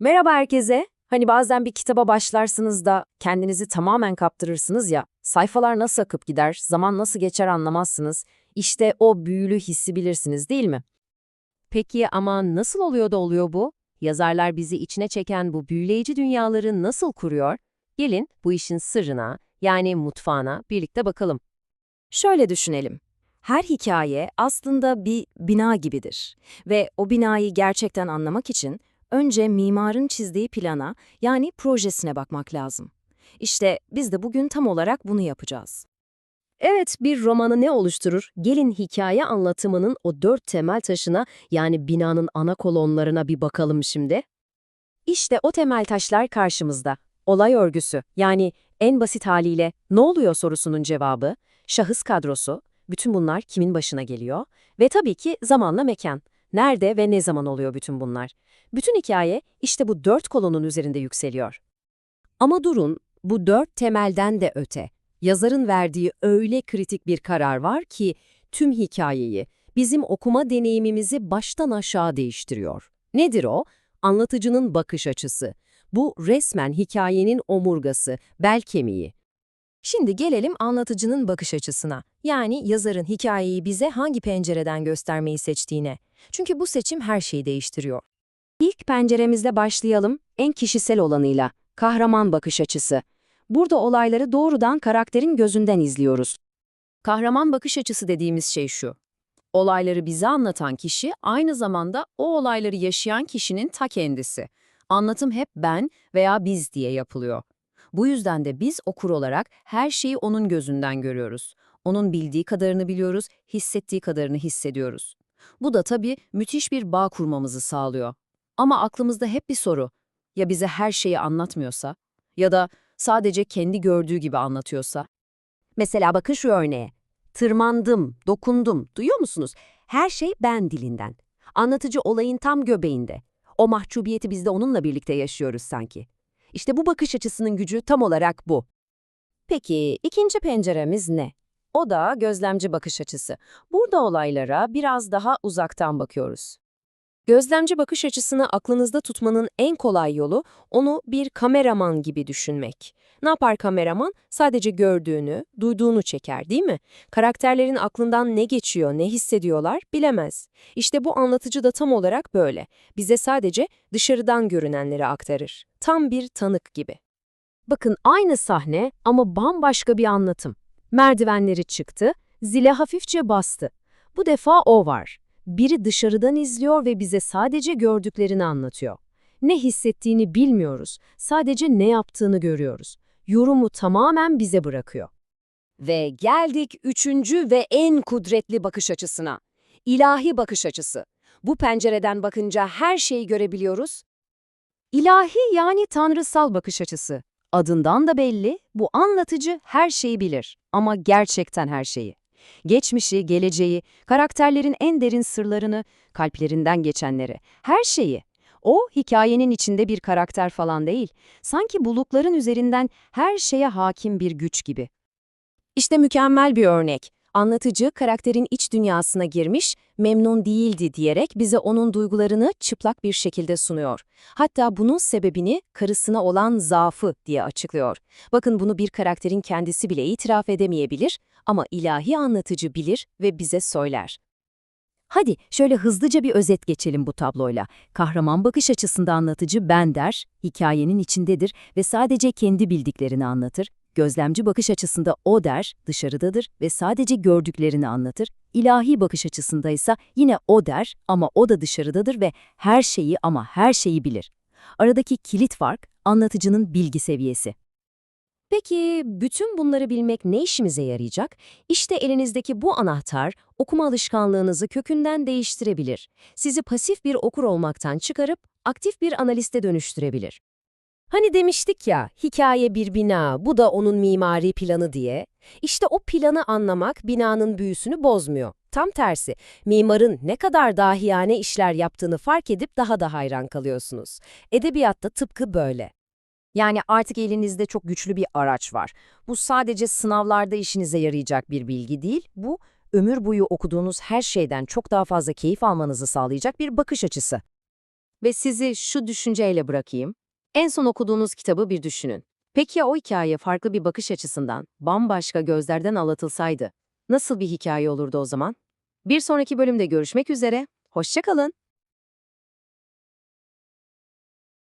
Merhaba herkese. Hani bazen bir kitaba başlarsınız da kendinizi tamamen kaptırırsınız ya, sayfalar nasıl akıp gider, zaman nasıl geçer anlamazsınız. İşte o büyülü hissi bilirsiniz değil mi? Peki ama nasıl oluyor da oluyor bu? Yazarlar bizi içine çeken bu büyüleyici dünyaları nasıl kuruyor? Gelin bu işin sırrına, yani mutfağına birlikte bakalım. Şöyle düşünelim. Her hikaye aslında bir bina gibidir. Ve o binayı gerçekten anlamak için önce mimarın çizdiği plana yani projesine bakmak lazım. İşte biz de bugün tam olarak bunu yapacağız. Evet, bir romanı ne oluşturur? Gelin hikaye anlatımının o dört temel taşına yani binanın ana kolonlarına bir bakalım şimdi. İşte o temel taşlar karşımızda. Olay örgüsü yani en basit haliyle ne oluyor sorusunun cevabı, şahıs kadrosu, bütün bunlar kimin başına geliyor ve tabii ki zamanla mekan. Nerede ve ne zaman oluyor bütün bunlar? Bütün hikaye işte bu dört kolonun üzerinde yükseliyor. Ama durun, bu dört temelden de öte. Yazarın verdiği öyle kritik bir karar var ki tüm hikayeyi, bizim okuma deneyimimizi baştan aşağı değiştiriyor. Nedir o? Anlatıcının bakış açısı. Bu resmen hikayenin omurgası, bel kemiği. Şimdi gelelim anlatıcının bakış açısına. Yani yazarın hikayeyi bize hangi pencereden göstermeyi seçtiğine. Çünkü bu seçim her şeyi değiştiriyor. İlk penceremizle başlayalım, en kişisel olanıyla, kahraman bakış açısı. Burada olayları doğrudan karakterin gözünden izliyoruz. Kahraman bakış açısı dediğimiz şey şu. Olayları bize anlatan kişi aynı zamanda o olayları yaşayan kişinin ta kendisi. Anlatım hep ben veya biz diye yapılıyor. Bu yüzden de biz okur olarak her şeyi onun gözünden görüyoruz. Onun bildiği kadarını biliyoruz, hissettiği kadarını hissediyoruz. Bu da tabii müthiş bir bağ kurmamızı sağlıyor. Ama aklımızda hep bir soru. Ya bize her şeyi anlatmıyorsa? Ya da sadece kendi gördüğü gibi anlatıyorsa? Mesela bakın şu örneğe. Tırmandım, dokundum. Duyuyor musunuz? Her şey ben dilinden. Anlatıcı olayın tam göbeğinde. O mahcubiyeti biz de onunla birlikte yaşıyoruz sanki. İşte bu bakış açısının gücü tam olarak bu. Peki ikinci penceremiz ne? O da gözlemci bakış açısı. Burada olaylara biraz daha uzaktan bakıyoruz. Gözlemci bakış açısını aklınızda tutmanın en kolay yolu onu bir kameraman gibi düşünmek. Ne yapar kameraman? Sadece gördüğünü, duyduğunu çeker değil mi? Karakterlerin aklından ne geçiyor, ne hissediyorlar bilemez. İşte bu anlatıcı da tam olarak böyle. Bize sadece dışarıdan görünenleri aktarır. Tam bir tanık gibi. Bakın aynı sahne ama bambaşka bir anlatım. Merdivenleri çıktı, zile hafifçe bastı. Bu defa o var. Biri dışarıdan izliyor ve bize sadece gördüklerini anlatıyor. Ne hissettiğini bilmiyoruz, sadece ne yaptığını görüyoruz. Yorumu tamamen bize bırakıyor. Ve geldik üçüncü ve en kudretli bakış açısına. İlahi bakış açısı. Bu pencereden bakınca her şeyi görebiliyoruz. İlahi yani tanrısal bakış açısı. Adından da belli, bu anlatıcı her şeyi bilir ama gerçekten her şeyi. Geçmişi, geleceği, karakterlerin en derin sırlarını, kalplerinden geçenleri, her şeyi. O, hikayenin içinde bir karakter falan değil, sanki bulutların üzerinden her şeye hakim bir güç gibi. İşte mükemmel bir örnek. Anlatıcı karakterin iç dünyasına girmiş, memnun değildi diyerek bize onun duygularını çıplak bir şekilde sunuyor. Hatta bunun sebebini karısına olan zaafı diye açıklıyor. Bakın bunu bir karakterin kendisi bile itiraf edemeyebilir ama ilahi anlatıcı bilir ve bize söyler. Hadi şöyle hızlıca bir özet geçelim bu tabloyla. Kahraman bakış açısında anlatıcı ben der, hikayenin içindedir ve sadece kendi bildiklerini anlatır. Gözlemci bakış açısında o der, dışarıdadır ve sadece gördüklerini anlatır. İlahi bakış açısında ise yine o der ama o da dışarıdadır ve her şeyi ama her şeyi bilir. Aradaki kilit fark anlatıcının bilgi seviyesi. Peki bütün bunları bilmek ne işimize yarayacak? İşte elinizdeki bu anahtar okuma alışkanlığınızı kökünden değiştirebilir. Sizi pasif bir okur olmaktan çıkarıp aktif bir analiste dönüştürebilir. Hani demiştik ya, hikaye bir bina, bu da onun mimari planı diye. İşte o planı anlamak binanın büyüsünü bozmuyor. Tam tersi, mimarın ne kadar dahiyane işler yaptığını fark edip daha da hayran kalıyorsunuz. Edebiyatta tıpkı böyle. Yani artık elinizde çok güçlü bir araç var. Bu sadece sınavlarda işinize yarayacak bir bilgi değil, bu ömür boyu okuduğunuz her şeyden çok daha fazla keyif almanızı sağlayacak bir bakış açısı. Ve sizi şu düşünceyle bırakayım. En son okuduğunuz kitabı bir düşünün. Peki ya o hikaye farklı bir bakış açısından, bambaşka gözlerden anlatılsaydı? Nasıl bir hikaye olurdu o zaman? Bir sonraki bölümde görüşmek üzere, hoşça kalın.